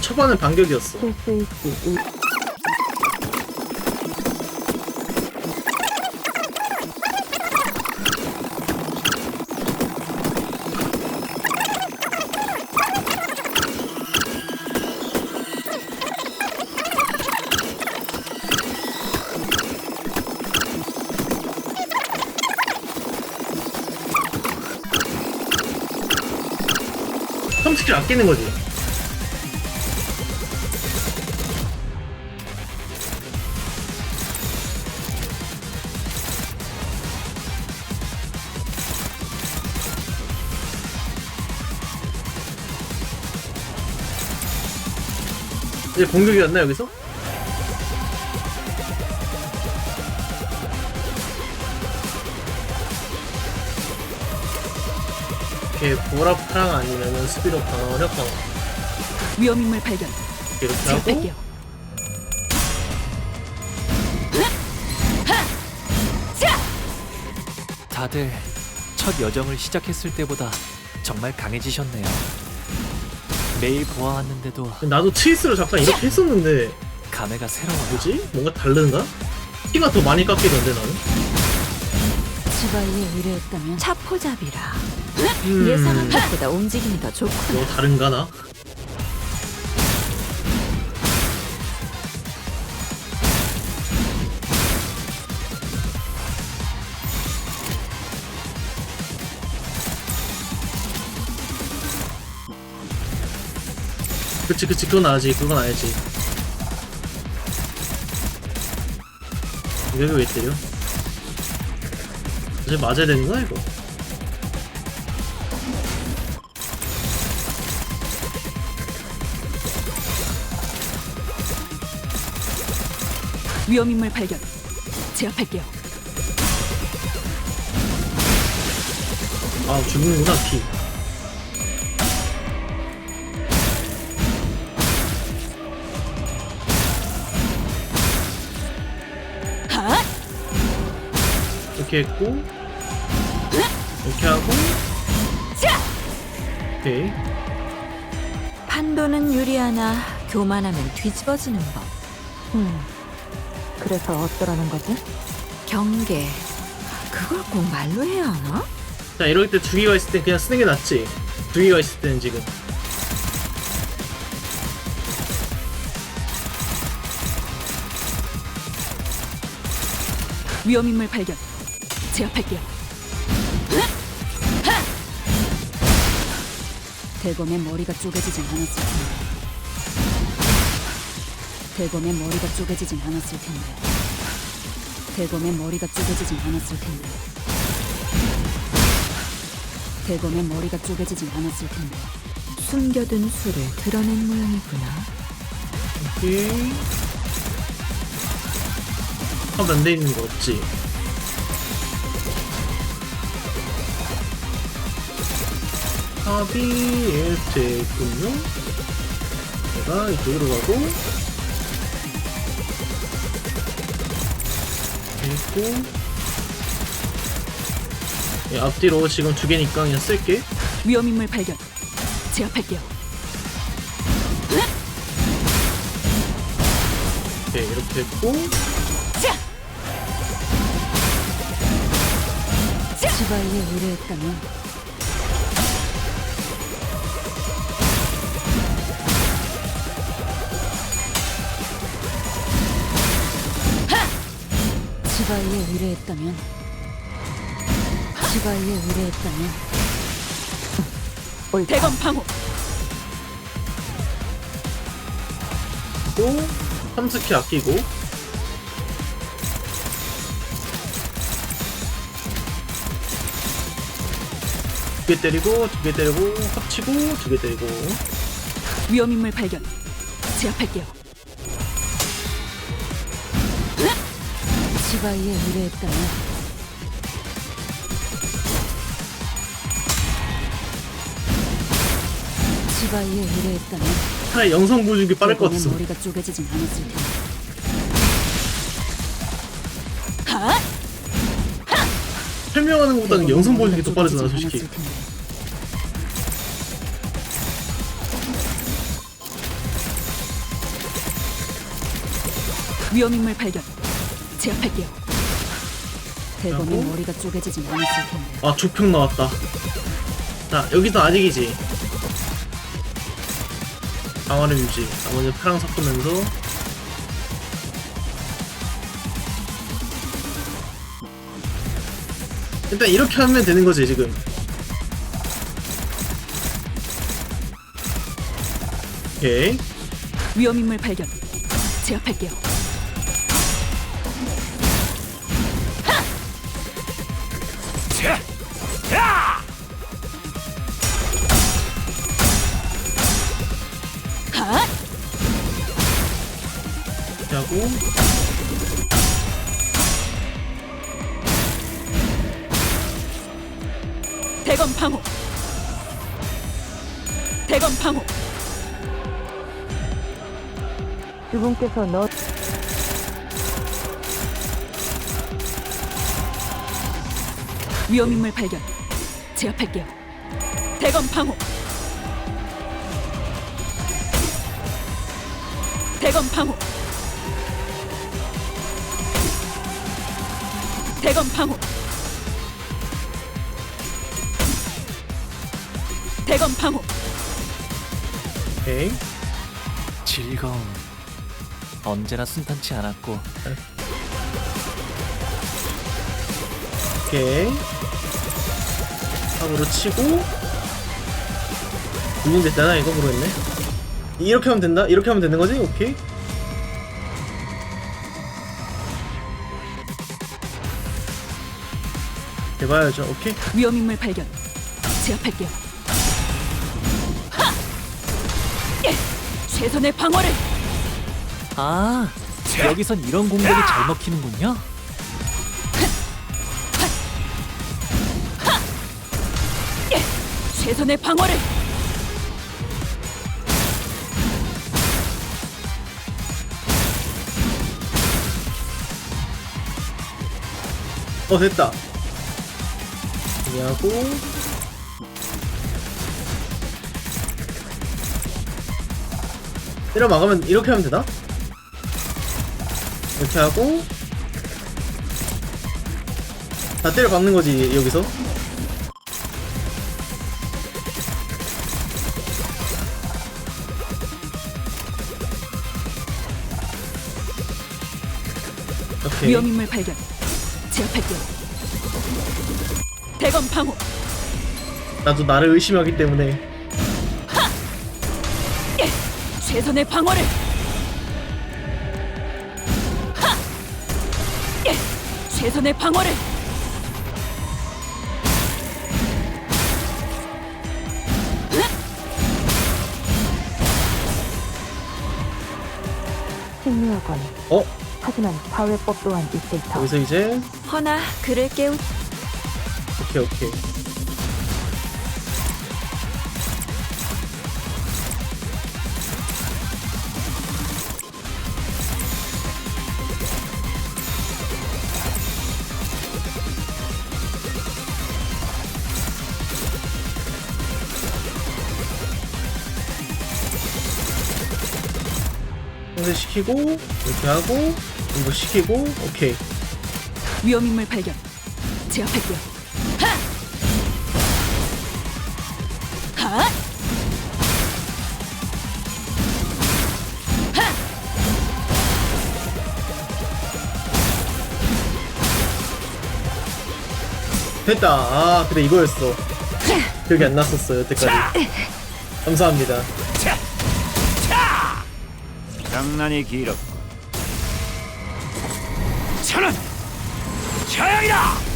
초반은 반격이었어. 풀스위치 이텀 스킬 아끼는 거지. 이제 공격이었나 여기서? 이렇게 보라 파랑 아니면은 스피로 강화 어력 강화 위험인물 발견. 이렇게 하고 뺄게요. 다들 첫 여정을 시작했을 때보다 정말 강해지셨네요. 매일 보아왔는데도 나도 트위스로 잠깐 이렇게 했었는데 감회가 새로워요. 뭐지? 뭔가 다른가? 키가 더 많이 깎이던데 나는? 지바이에 의뢰했다면 차포잡이라. 음, 예상한 것보다 움직임이 더 좋구나. 뭐 다른가 나? 그치 그치 그건 알지 그건 알지 여기 왜 때려? 이제 맞아야 되는 거야 이거? 위험인물 발견. 제압할게요. 아 죽는구나 피 이렇게 했고 이렇게 하고 자! 오케이 판도는 유리하나 교만하면 뒤집어지는 법. 음. 그래서 어쩌라는 거지? 경계. 그걸 꼭 말로 해야 하나? 자 이럴 때두 개가 있을 땐 그냥 쓰는 게 낫지 두 개가 있을 때는 지금 위험인물 발견. 제압할게요. 대검의 머리가 쪼개지진 않았을 텐데. 대검의 머리가 쪼개지진 않았을 텐데. 대검의 머리가 쪼개지진 않았을 텐데. 대검의 머리가 쪼개지진 않았을 텐데. 숨겨둔 수를 드러낸 모양이구나. 오케이 탑안돼 있는 거 없지 탑이 이렇게 있군요 제가 이쪽으로 가고 있고 예, 앞뒤로 지금 두 개니까 그냥 쓸게 위험인물 발견. 제압할게요. 오케이 이렇게 했고 자! 지바이에 의뢰했다면 지바이에 의뢰했다면? 지바이에 의뢰했다면? 옳다. 대검 방어. 또 3스키 아끼고. 두 개 때리고 두 개 때리고 합치고 두 개 때리고. 위험인물 발견. 제압할게요 시바이의 미래에 따라 시바이의 미래에 따라 차라리 영상 보여주는 게 빠를 것 같았어. 머리가 쪼개지진 않았을 텐데 하? 설명하는 것보다는 영상 보여주는 게 더 빠르잖아, 솔직히. 위험인물 발견 제압할게요. 대검의 하고. 머리가 쪼개지진 않았을 텐데. 아 조평 나왔다 자 여기서 아직이지 방어를 유지 나머지 파랑 섞으면서 일단 이렇게 하면 되는 거지 지금 오케이 위험인물 발견. 제압할게요. 하! 하고 대검 방호. 대검 방호. 주분께서 너 위험인물 발견. 제압할게요. 대검 방호. 대검 방호. 대검 방호. 대검 방호. 오케이 즐거움. 언제나 순탄치 않았고 오케이 탑으로 치고 이분 됐잖아 이거 모르겠네 이렇게 하면 된다? 이렇게 하면 되는 거지? 오케이 해봐야죠 오케이 위험인물 발견. 제압할게요. 하! 예! 최선의 방어를. 아 여기선 이런 공격이 잘 먹히는군요. 최선의 방어를. 어 됐다 하고 때려 막으면 이렇게 하면 되나? 이렇게 하고 다 때려 박는 거지 여기서 오케이 위험인물 발견. 제압할게요. 대검 방호. 나도 나를 의심하기 때문에 예! 최선의 방어를. 하! 예! 최선의 방어를. 심리학원 어? 하지만 사회법 또한 있을 터 여기서 이제 허나 그를 깨우. 오케이 오케이 시키고 이렇게 하고 이거 시키고 오케이 위험인물 발견. 제압할게요. 하! 하! 하! 됐다. 아, 그래 이거였어. 기억이 안 났었어 여태까지. 감사합니다. 장난이 길었고 천원 저양이다